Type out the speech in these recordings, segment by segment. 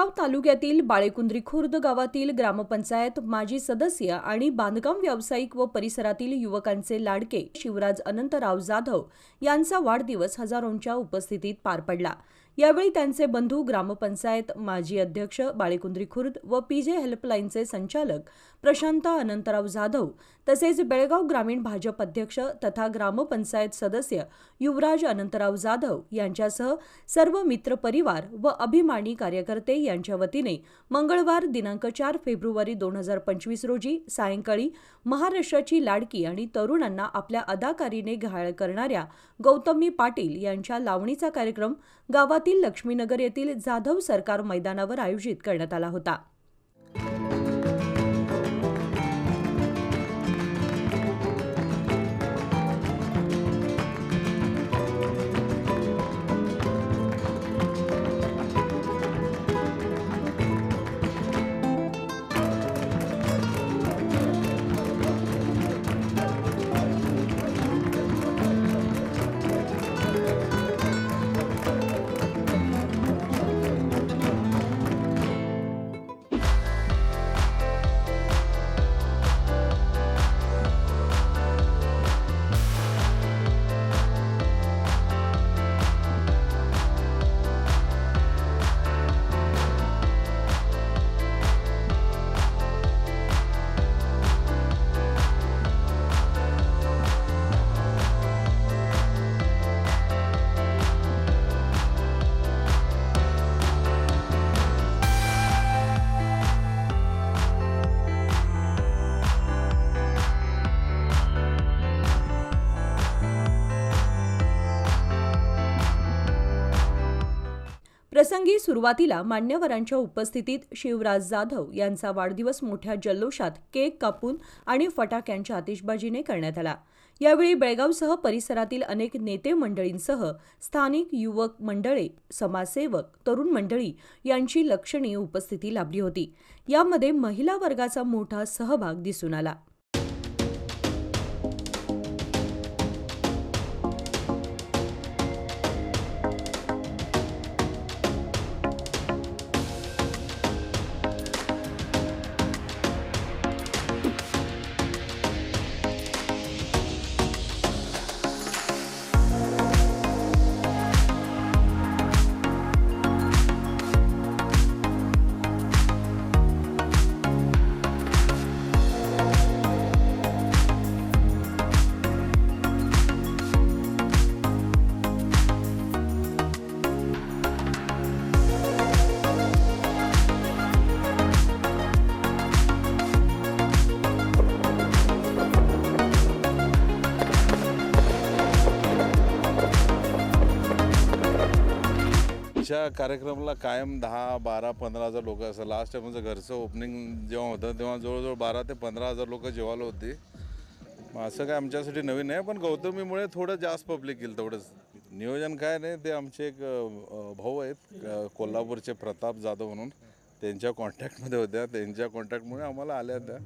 बेळगाव तालुक्यातील बाळेकुंद्री खुर्द गावातील ग्रामपंचायत माजी सदस्य आणि बांधकाम व्यावसायिक व परिसरातील युवकांचे लाडके शिवराज अनंतराव जाधव यांचा वाढदिवस हजारोंच्या उपस्थितीत पार पडला. यावेळी त्यांचे बंधू ग्रामपंचायत माजी अध्यक्ष बाळेकुंद्री खुर्द व पीजे हेल्पलाईनचे संचालक प्रशांत अनंतराव जाधव तसेच बेळगाव ग्रामीण भाजप अध्यक्ष तथा ग्रामपंचायत सदस्य युवराज अनंतराव जाधव यांच्यासह सर्व मित्रपरिवार व अभिमानी कार्यकर्ते यांच्या वतीने मंगळवार दिनांक चार फेब्रुवारी दोन हजार पंचवीस रोजी सायंकाळी महाराष्ट्राची लाडकी आणि तरुणांना आपल्या अदाकारीने घायल करणाऱ्या गौतमी पाटील यांच्या लावणीचा कार्यक्रम गावात गावातील लक्ष्मीनगर येथील जाधव सरकार मैदानावर आयोजित करण्यात आला होता. प्रसंगी सुरुवातीला मान्यवरांच्या उपस्थितीत शिवराज जाधव यांचा वाढदिवस मोठ्या जल्लोषात केक कापून आणि फटाक्यांच्या आतिषबाजीने करण्यात आला. यावेळी बेळगावसह परिसरातील अनेक नेते मंडळींसह स्थानिक युवक मंडळे समाजसेवक तरुण मंडळी यांची लक्षणीय उपस्थिती लाभली होती. यामध्ये महिला वर्गाचा मोठा सहभाग दिसून आला. कार्यक्रमाला कायम दहा बारा पंधरा हजार लोक असतात. लास्ट टाइम म्हणजे घरचं ओपनिंग जेव्हा होतं तेव्हा जवळजवळ बारा ते पंधरा हजार लोक जेवायला होती. मग असं काय आमच्यासाठी नवीन नाही पण गौतमीमुळे थोडं जास्त पब्लिक येईल तेवढंच. नियोजन काय नाही ते आमचे एक भाऊ आहेत कोल्हापूरचे प्रताप जाधव म्हणून. त्यांच्या कॉन्टॅक्टमध्ये होत्या. त्यांच्या कॉन्टॅक्टमुळे आम्हाला आल्या त्या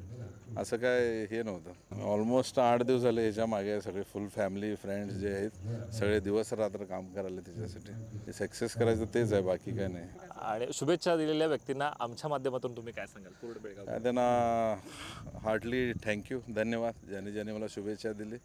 असं काय हे नव्हतं. ऑलमोस्ट आठ दिवस झाले ह्याच्या मागे सगळे फुल फॅमिली फ्रेंड्स जे आहेत सगळे दिवस रात्र काम करायला त्याच्यासाठी. सक्सेस करायचं तेच आहे बाकी काय नाही. आणि शुभेच्छा दिलेल्या व्यक्तींना आमच्या माध्यमातून तुम्ही काय सांगाल? पूर्ण बेळगाव. त्यांना हार्टली थँक्यू धन्यवाद. ज्याने ज्याने मला शुभेच्छा दिली.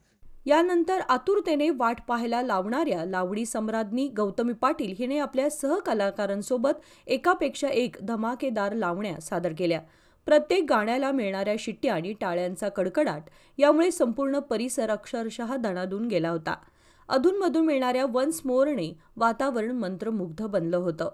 यानंतर आतुरतेने वाट पाहायला लावणाऱ्या लावडी सम्राज्ञी गौतमी पाटील हिने आपल्या सहकलाकारांसोबत एकापेक्षा एक धमाकेदार लावण्या सादर केल्या. प्रत्येक गाण्याला मिळणाऱ्या शिट्ट्या आणि टाळ्यांचा कडकडाट यामुळे संपूर्ण परिसर अक्षरशः दणादून गेला होता. अधूनमधून मिळणाऱ्या वन्स मोरने वातावरण मंत्रमुग्ध बनलं होतं.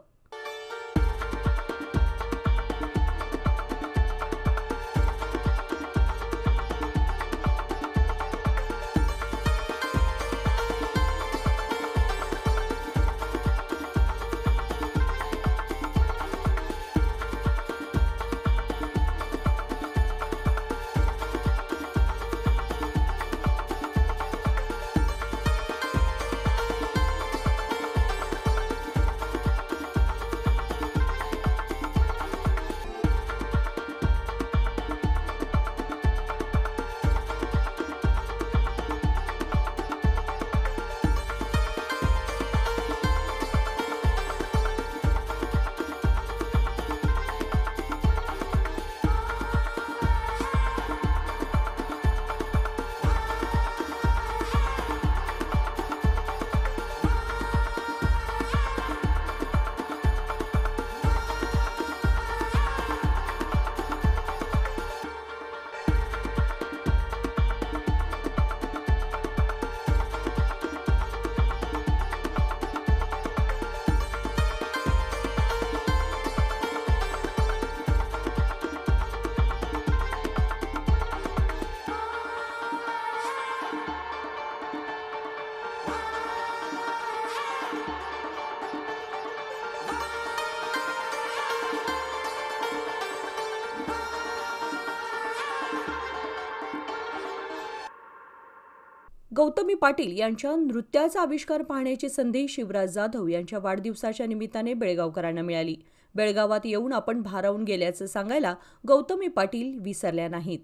गौतमी पाटील यांच्या नृत्याचा आविष्कार पाहण्याची संधी शिवराज जाधव यांच्या वाढदिवसाच्या निमित्ताने बेळगावकरांना मिळाली. बेळगावात येऊन आपण भारावून गेल्याचं सांगायला गौतमी पाटील विसरल्या नाहीत.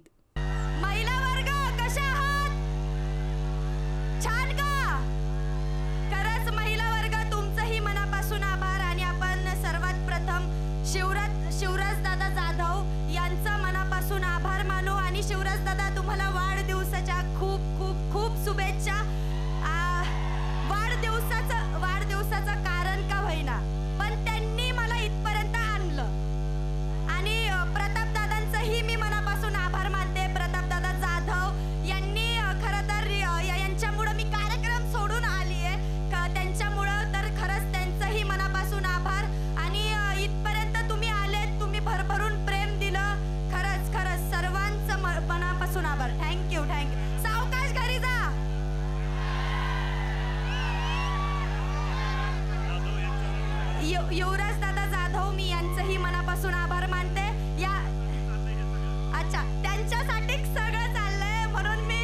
अच्छा त्यांच्यासाठी सगळं चाललंय. म्हणून मी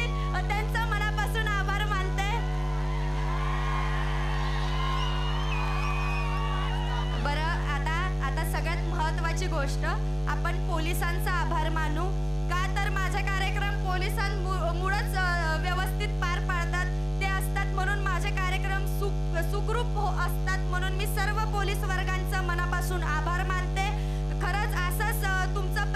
त्यांचं मनापासून आभार मानते. बरं आता आता सगळ्यात महत्वाची गोष्ट आपण पोलिसांचा आभार मानू. का तर माझा कार्यक्रम पोलिसांमुळेच व्यवस्थित पार पाडतात ते असतात म्हणून माझे कार्यक्रम सुख सुखरूप हो असतात म्हणून मी सर्व पोलीस वर्गांचं मनापासून आभार मानते. खरंच असंच तुमचा तुमचं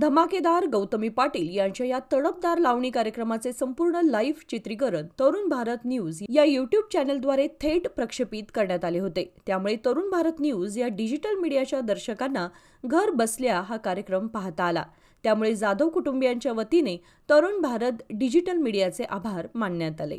धमाकेदार गौतमी पाटील यांच्या या तडपदार लावणी कार्यक्रमाचे संपूर्ण लाईव्ह चित्रीकरण तरुण भारत न्यूज या युट्यूब चॅनलद्वारे थेट प्रक्षेपित करण्यात आले होते. त्यामुळे तरुण भारत न्यूज या डिजिटल मीडियाच्या दर्शकांना घर बसल्या हा कार्यक्रम पाहता आला. त्यामुळे जाधव कुटुंबियांच्या वतीने तरुण भारत डिजिटल मीडियाचे आभार मानण्यात आले.